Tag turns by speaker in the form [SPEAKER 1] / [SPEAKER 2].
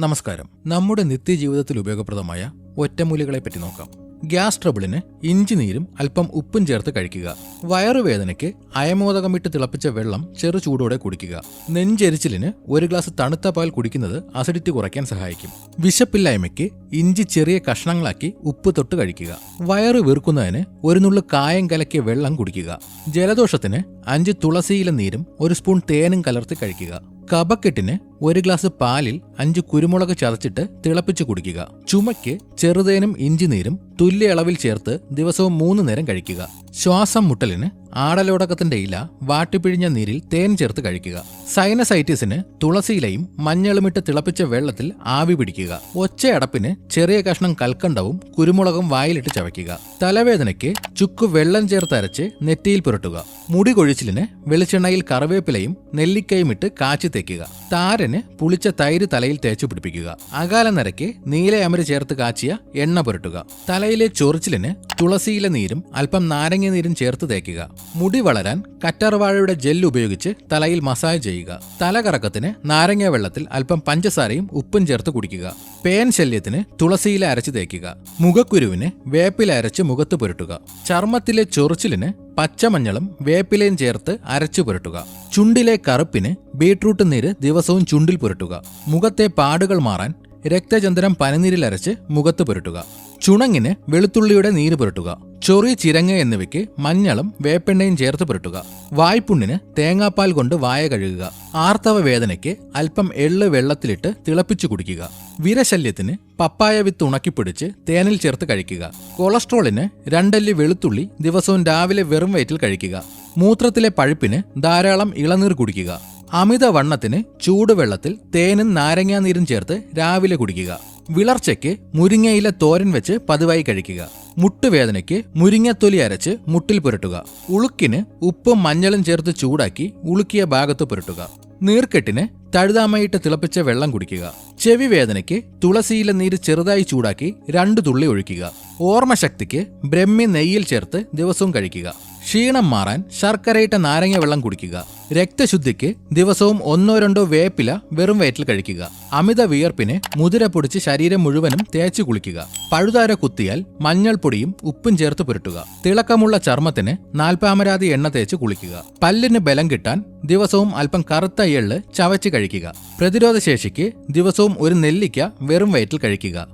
[SPEAKER 1] നമസ്കാരം. നമ്മുടെ നിത്യജീവിതത്തിൽ ഉപയോഗപ്രദമായ ഒറ്റമൂലികളെ പറ്റി നോക്കാം. ഗ്യാസ് ട്രബിളിന് ഇഞ്ചി നീരും അല്പം ഉപ്പും ചേർത്ത് കഴിക്കുക. വയറുവേദനയ്ക്ക് അയമോദകം ഇട്ട് തിളപ്പിച്ച വെള്ളം ചെറു ചൂടോടെ കുടിക്കുക. നെഞ്ചെരിച്ചിലിന് ഒരു ഗ്ലാസ് തണുത്ത പാൽ കുടിക്കുന്നത് അസിഡിറ്റി കുറയ്ക്കാൻ സഹായിക്കും. വിശപ്പില്ലായ്മയ്ക്ക് ഇഞ്ചി ചെറിയ കഷ്ണങ്ങളാക്കി ഉപ്പ് തൊട്ട് കഴിക്കുക. വയറ് വീർക്കുന്നതിന് ഒരു നുള്ളു കായം കലക്കിയ വെള്ളം കുടിക്കുക. ജലദോഷത്തിന് അഞ്ച് തുളസിയില നീരും ഒരു സ്പൂൺ തേനും കലർത്തി കഴിക്കുക. കപക്കെട്ടിന് ഒരു ഗ്ലാസ് പാലിൽ അഞ്ച് കുരുമുളക് ചതച്ചിട്ട് തിളപ്പിച്ചു കുടിക്കുക. ചുമയ്ക്ക് ചെറുതേനും ഇഞ്ചിനീരും തുല്യ അളവിൽ ചേർത്ത് ദിവസവും മൂന്ന് നേരം കഴിക്കുക. ശ്വാസം മുട്ടലിന് ആടലോടകത്തിന്റെ ഇല വാട്ടിപ്പിഴിഞ്ഞ നീരിൽ തേൻ ചേർത്ത് കഴിക്കുക. സൈനസൈറ്റിസിന് തുളസിയിലയും മഞ്ഞളുമിട്ട് തിളപ്പിച്ച വെള്ളത്തിൽ ആവി പിടിക്കുക. ഒച്ചയടപ്പിന് ചെറിയ കഷ്ണം കൽക്കണ്ടവും കുരുമുളകും വായിലിട്ട് ചവയ്ക്കുക. തലവേദനയ്ക്ക് ചുക്ക് വെള്ളം ചേർത്തരച്ച് നെറ്റിയിൽ പുരട്ടുക. മുടി കൊഴിച്ചിലിന് വെളിച്ചെണ്ണയിൽ കറിവേപ്പിലയും നെല്ലിക്കയും ഇട്ട് കാച്ചി തേക്കുക. താരന് പുളിച്ച തൈര് തലയിൽ തേച്ചു പിടിപ്പിക്കുക. അകാല നരയ്ക്ക് നീലയമര ചേർത്ത് കാച്ചിയ എണ്ണ പുരട്ടുക. തലയിലെ ചൊറിച്ചിലിന് തുളസിയിലെ നീരും അല്പം നാരങ്ങ നീരും ചേർത്ത് തേക്കുക. മുടി വളരാൻ കറ്റാർവാഴയുടെ ജെല്ല് ഉപയോഗിച്ച് തലയിൽ മസാജ് ചെയ്യുക. തലകറക്കത്തിന് നാരങ്ങ വെള്ളത്തിൽ അല്പം പഞ്ചസാരയും ഉപ്പും ചേർത്ത് കുടിക്കുക. പേൻ ശല്യത്തിന് തുളസിയില അരച്ച് തേക്കുക. മുഖക്കുരുവിന് വേപ്പില അരച്ച് മുഖത്ത് പുരട്ടുക. ചർമ്മത്തിലെ ചൊറിച്ചിലിന് പച്ചമഞ്ഞളും വേപ്പിലയും ചേർത്ത് അരച്ചു പുരട്ടുക. ചുണ്ടിലെ കറുപ്പിന് ബീട്രൂട്ട് നീര് ദിവസവും ചുണ്ടിൽ പുരട്ടുക. മുഖത്തെ പാടുകൾ മാറാൻ രക്തചന്ദ്രം പനിനീരിൽ അരച്ച് മുഖത്ത് പുരട്ടുക. ചുണങ്ങിന് വെളുത്തുള്ളിയുടെ നീര് പുരട്ടുക. ചൊറി ചിരങ്ങ എന്നിവയ്ക്ക് മഞ്ഞളും വേപ്പെണ്ണയും ചേർത്ത് പുരട്ടുക. വായ്പുണ്ണിന് തേങ്ങാപ്പാൽ കൊണ്ട് വായ കഴുകുക. ആർത്തവ വേദനയ്ക്ക് അല്പം എള്ള് വെള്ളത്തിലിട്ട് തിളപ്പിച്ചു കുടിക്കുക. വിരശല്യത്തിന് പപ്പായ വിത്ത് ഉണക്കിപ്പിടിച്ച് തേനിൽ ചേർത്ത് കഴിക്കുക. കൊളസ്ട്രോളിന് രണ്ടല്ലി വെളുത്തുള്ളി ദിവസവും രാവിലെ വെറും വയറ്റിൽ കഴിക്കുക. മൂത്രത്തിലെ പഴുപ്പിന് ധാരാളം ഇളനീർ കുടിക്കുക. അമിതവണ്ണത്തിന് ചൂടുവെള്ളത്തിൽ തേനും നാരങ്ങാനീരും ചേർത്ത് രാവിലെ കുടിക്കുക. വിളർച്ചയ്ക്ക് മുരിങ്ങയില തോരൻ വെച്ച് പതിവായി കഴിക്കുക. മുട്ടുവേദനയ്ക്ക് മുരിങ്ങത്തൊലി അരച്ച് മുട്ടിൽ പുരട്ടുക. ഉളുക്കിന് ഉപ്പും മഞ്ഞളും ചേർത്ത് ചൂടാക്കി ഉളുക്കിയ ഭാഗത്ത് പുരട്ടുക. നീർക്കെട്ടിന് തഴുതാമയിട്ട് തിളപ്പിച്ച വെള്ളം കുടിക്കുക. ചെവി വേദനയ്ക്ക് തുളസിയില നീര് ചെറുതായി ചൂടാക്കി രണ്ട് തുള്ളി ഒഴിക്കുക. ഓർമ്മശക്തിക്ക് ബ്രഹ്മി നെയ്യിൽ ചേർത്ത് ദിവസവും കഴിക്കുക. ക്ഷീണം മാറാൻ ശർക്കരയിട്ട നാരങ്ങ വെള്ളം കുടിക്കുക. രക്തശുദ്ധിക്ക് ദിവസവും ഒന്നോ രണ്ടോ വേപ്പില വെറും വയറ്റിൽ കഴിക്കുക. അമിത വിയർപ്പിന് മുതിര പൊടിച്ച് ശരീരം മുഴുവനും തേച്ചു കുളിക്കുക. പഴുതാര കുത്തിയാൽ മഞ്ഞൾപ്പൊടിയും ഉപ്പും ചേർത്ത് പുരട്ടുക. തിളക്കമുള്ള ചർമ്മത്തിന് നാൽപ്പാമരാതി എണ്ണ തേച്ച് കുളിക്കുക. പല്ലിന് ബലം കിട്ടാൻ ദിവസവും അല്പം കറുത്ത എള്ള് ചവച്ച് കഴിക്കുക. പ്രതിരോധശേഷിക്ക് ദിവസവും ഒരു നെല്ലിക്ക വെറും വയറ്റിൽ കഴിക്കുക.